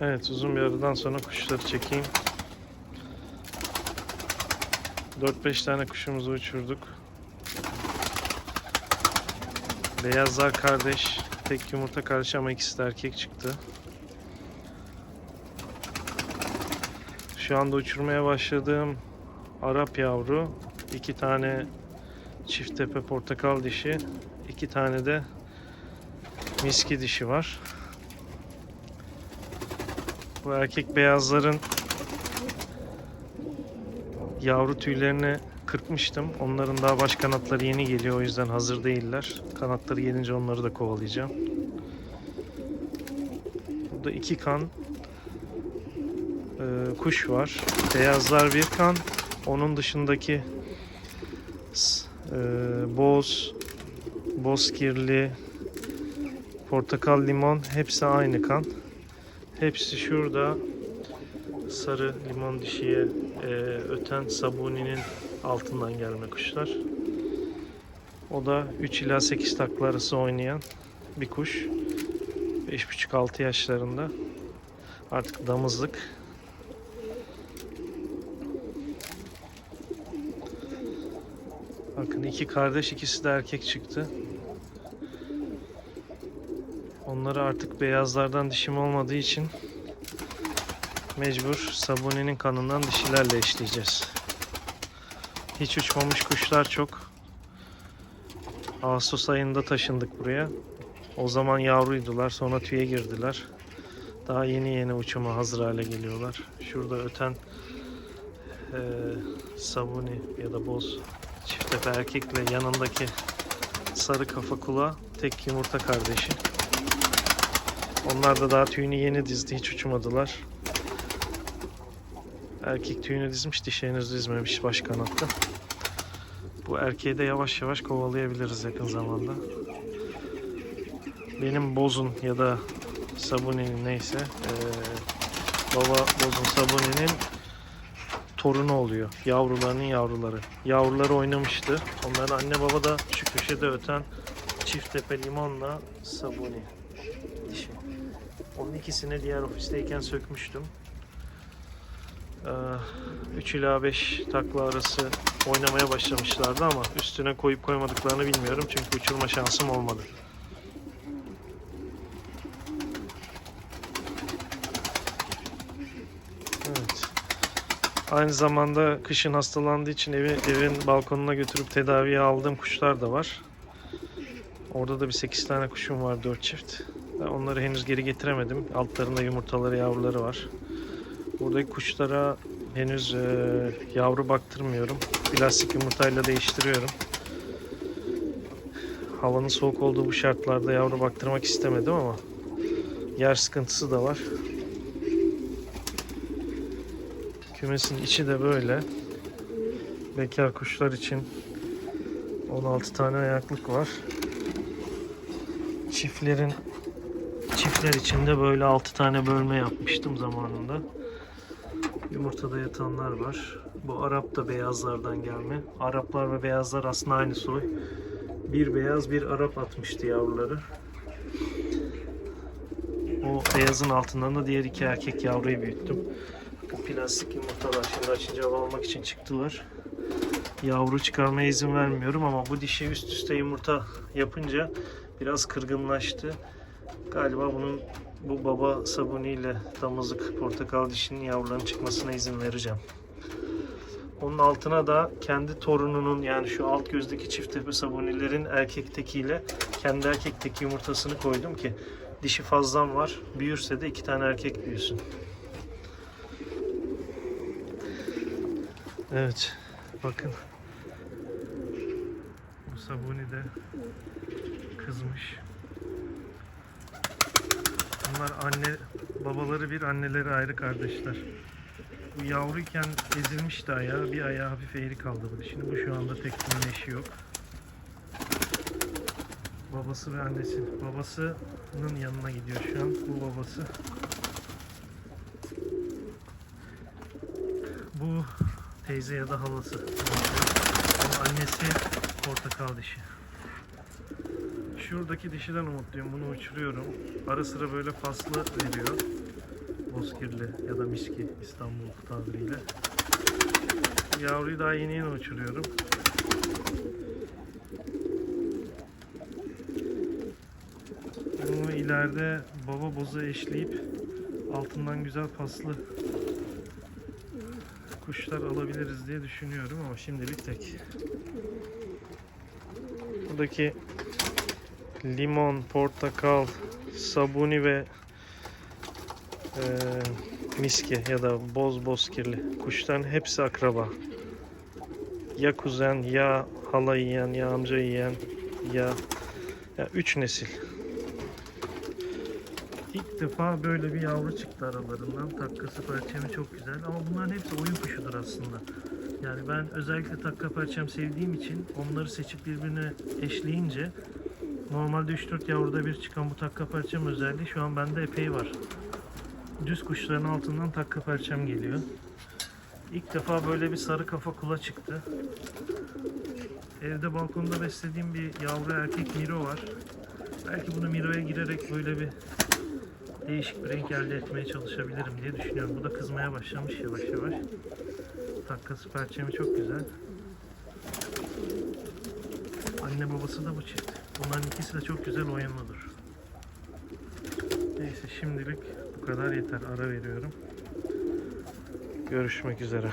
Evet uzun bir aradan sonra kuşları çekeyim. 4-5 tane kuşumuzu uçurduk. Beyazlar kardeş. Tek yumurta kardeş ama ikisi de erkek çıktı. Şu anda uçurmaya başladığım Arap yavru. iki tane çift tepe portakal dişi. iki tane de miski dişi var. Bu erkek beyazların yavru tüylerini kırpmıştım. Onların daha baş kanatları yeni geliyor o yüzden hazır değiller. Kanatları gelince onları da kovalayacağım. Burada iki kan e, kuş var. Beyazlar bir kan. Onun dışındaki e, boz, bozkirli, portakal, limon hepsi aynı kan. Hepsi şurada sarı limon dişiye e, öten sabuninin altından gelme kuşlar. O da 3 ila 8 takla arası oynayan bir kuş. 5,5-6 yaşlarında. Artık damızlık. Bakın iki kardeş ikisi de erkek çıktı. Onları artık beyazlardan dişim olmadığı için mecbur Sabuni'nin kanından dişilerle eşleyeceğiz. Hiç uçmamış kuşlar çok. Ağustos ayında taşındık buraya. O zaman yavruydular. Sonra tüye girdiler. Daha yeni yeni uçuma hazır hale geliyorlar. Şurada öten eee Sabuni ya da boz çiftepe erkekle yanındaki sarı kafa kula tek yumurta kardeşi. Onlar da daha tüyünü yeni dizdi. Hiç uçmadılar. Erkek tüyünü dizmiş, dişi henüz dizmemiş baş kanatta. Bu erkeği de yavaş yavaş kovalayabiliriz yakın zamanda. Benim bozun ya da sabuninin neyse eee, baba bozun sabuninin torunu oluyor. Yavrularının yavruları. Yavruları oynamıştı. Onların anne baba da şu köşede öten çift tepe limonla sabuni dişi. Onun ikisini diğer ofisteyken sökmüştüm. 3 ila 5 takla arası oynamaya başlamışlardı ama üstüne koyup koymadıklarını bilmiyorum çünkü uçurma şansım olmadı. Evet. Aynı zamanda kışın hastalandığı için evi, evin balkonuna götürüp tedaviye aldığım kuşlar da var. Orada da bir 8 tane kuşum var 4 çift. Ben onları henüz geri getiremedim. Altlarında yumurtaları, yavruları var. Buradaki kuşlara henüz e, yavru baktırmıyorum. Plastik yumurtayla değiştiriyorum. Havanın soğuk olduğu bu şartlarda yavru baktırmak istemedim ama yer sıkıntısı da var. Kümesin içi de böyle. Bekar kuşlar için 16 tane ayaklık var. Çiftlerin çiftler içinde böyle 6 tane bölme yapmıştım zamanında. Yumurtada yatanlar var. Bu Arap da beyazlardan gelme. Araplar ve beyazlar aslında aynı soy. Bir beyaz bir Arap atmıştı yavruları. O beyazın altından da diğer iki erkek yavruyu büyüttüm. Bakın plastik yumurtalar şimdi açınca almak için çıktılar. Yavru çıkarmaya izin vermiyorum ama bu dişi üst üste yumurta yapınca biraz kırgınlaştı. Galiba bunun bu baba sabuniyle damızlık portakal dişinin yavrularının çıkmasına izin vereceğim. Onun altına da kendi torununun yani şu alt gözdeki çift tepe sabunilerin erkektekiyle kendi erkekteki yumurtasını koydum ki dişi fazlam var. Büyürse de iki tane erkek büyüsün. Evet. Bakın. Bu sabuni de kızmış. Bunlar anne babaları bir anneleri ayrı kardeşler. Bu yavruyken ezilmişti ayağı. Bir ayağı hafif eğri kaldı bu dişinin. Bu şu anda tek bir eşi yok. Babası ve annesi. Babasının yanına gidiyor şu an. Bu babası. Bu teyze ya da halası. Annesi portakal dişi. Şuradaki dişiden umutluyum. Bunu uçuruyorum. Ara sıra böyle faslı veriyor. bozkirli ya da miski İstanbul tabiriyle. Yavruyu daha yeni yeni uçuruyorum. Bunu ileride baba boza eşleyip altından güzel paslı kuşlar alabiliriz diye düşünüyorum ama şimdilik tek. Buradaki limon, portakal, sabuni ve eee miski ya da boz bozkirli kuşların hepsi akraba. Ya kuzen, ya hala yiyen, ya amca yiyen, ya, ya üç nesil. İlk defa böyle bir yavru çıktı aralarından. Takkası perçemi çok güzel ama bunların hepsi oyun kuşudur aslında. Yani ben özellikle takka perçem sevdiğim için onları seçip birbirine eşleyince normalde 3-4 yavruda bir çıkan bu takka perçem özelliği şu an bende epey var. Düz kuşların altından takka perçem geliyor. İlk defa böyle bir sarı kafa kula çıktı. Evde balkonda beslediğim bir yavru erkek Miro var. Belki bunu Miro'ya girerek böyle bir değişik bir renk elde etmeye çalışabilirim diye düşünüyorum. Bu da kızmaya başlamış yavaş yavaş. Takkası perçemi çok güzel. Anne babası da bu çift. Bunların ikisi de çok güzel oyunludur. Neyse şimdilik bu kadar yeter. Ara veriyorum. Görüşmek üzere.